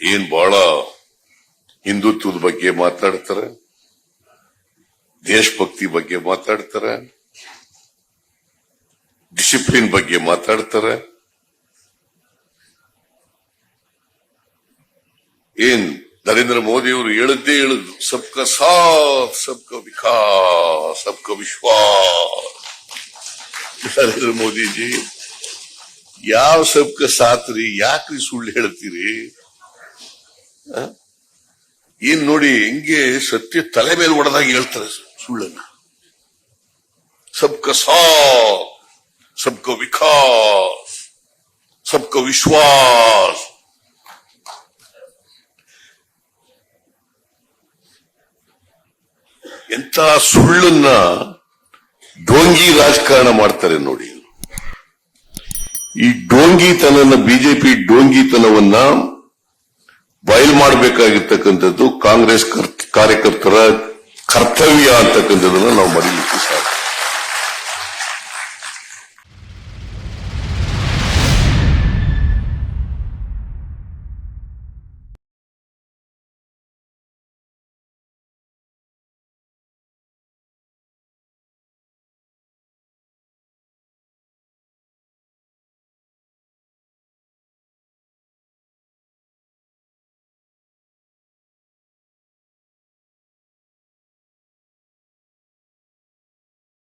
ಏನ್ ಬಹಳ ಹಿಂದುತ್ವದ ಬಗ್ಗೆ ಮಾತಾಡ್ತಾರೆ? ದೇಶಭಕ್ತಿ ಬಗ್ಗೆ ಮಾತಾಡ್ತಾರೆ? ಡಿಸಿಪ್ಲಿನ್ ಬಗ್ಗೆ ಮಾತಾಡ್ತಾರೆ? ಏನ್ ನರೇಂದ್ರ ಮೋದಿ ಅವರು ಹೇಳದ್ದೇ ಹೇಳುದು, ಸಬ್ಕ ಸಾಥ್, ಸಬ್ಕ ವಿಕಾಸ್, ಸಬ್ಕ ವಿಶ್ವಾಸ್. ನರೇಂದ್ರ ಮೋದಿಜಿ, ಯಾವ ಸಬ್ಕ ಸಾತ್ರಿ, ಯಾಕ್ರಿ ಸುಳ್ಳು ಹೇಳ್ತೀರಿ? ಏನ್ ನೋಡಿ ಹೆಂಗೆ ಸತ್ಯ ತಲೆ ಮೇಲೆ ಹೊಡೆದಾಗ ಹೇಳ್ತಾರೆ ಸುಳ್ಳನ್ನ. ಸಬ್ಕ ಸಾ, ಸಬ್ಕ ವಿಕಾಸ್, ಸಬ್ಕ ವಿಶ್ವಾಸ್. ಎಂತ ಸುಳ್ಳನ್ನ ಡೋಂಗಿ ರಾಜಕಾರಣ ಮಾಡ್ತಾರೆ ನೋಡಿ. ಈ ಡೋಂಗಿತನ ಬಿಜೆಪಿ ಡೋಂಗಿತನವನ್ನ ಬಯಲು ಮಾಡಬೇಕಾಗಿರ್ತಕ್ಕಂಥದ್ದು ಕಾಂಗ್ರೆಸ್ ಕರ್- ಕಾರ್ಯಕರ್ತರ ಕರ್ತವ್ಯ ಅಂತಕ್ಕಂಥದ್ದನ್ನು ನಾವು ಮರೀಲಿಕ್ಕೆ ಸಾಧ್ಯ.